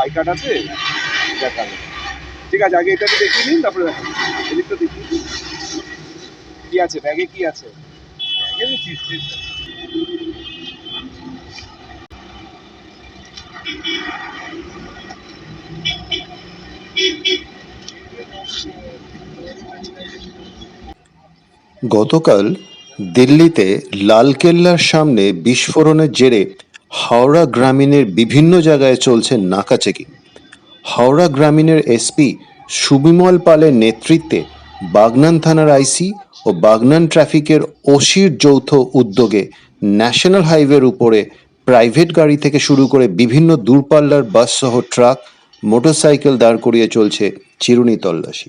I card আছে? দেখাবেন ঠিক আছে, আগে এটাকে দেখিয়ে নিন, তারপরে দেখাবেন এদিকটা দেখিয়ে আছে? ব্যাগে কি আছে। গতকাল দিল্লিতে লালকেল্লার সামনে বিস্ফোরণের জেরে হাওড়া গ্রামীণের বিভিন্ন জায়গায় চলছে নাকা চেকিং। হাওড়া গ্রামীণের এসপি সুবিমল পালের নেতৃত্বে বাগনান থানার আইসি ও বাগনান ট্রাফিকের ওসির যৌথ উদ্যোগে ন্যাশনাল হাইওয়ের উপরে প্রাইভেট গাড়ি থেকে শুরু করে বিভিন্ন দূরপাল্লার বাস সহ ট্রাক, মোটরসাইকেল দাঁড় করিয়ে চলছে চিরুনি তল্লাশি।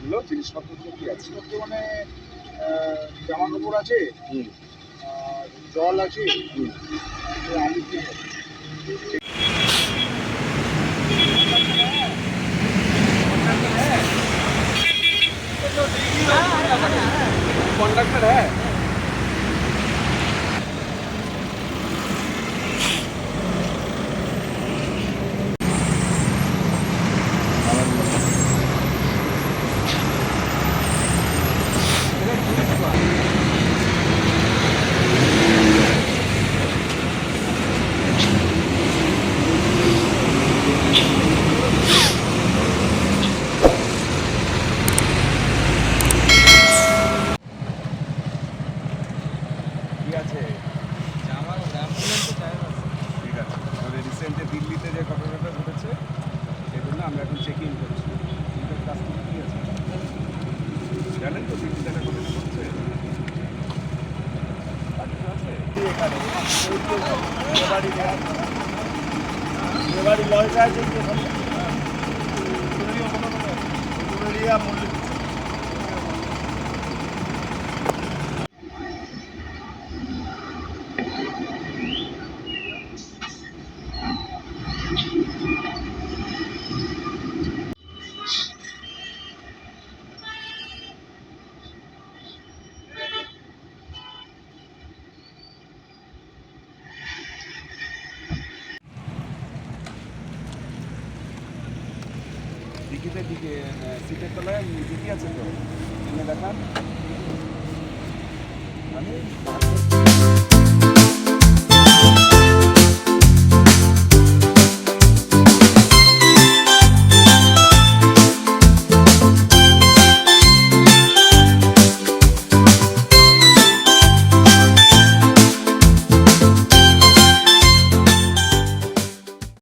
এগুলো জিনিসপত্র কি আছে মানে জামা কাপড় আছে আর জল আছে আর আলু কি আছে? कॉन्ट्रैक्टर है জানেন তো দিল্লিতে একটা ঘটনা করছে আর কিছু আছে? এবারে পুরুলিয়া দিকে সিটের তলায় দিঘি আছে তো। এনে দেখান। আমি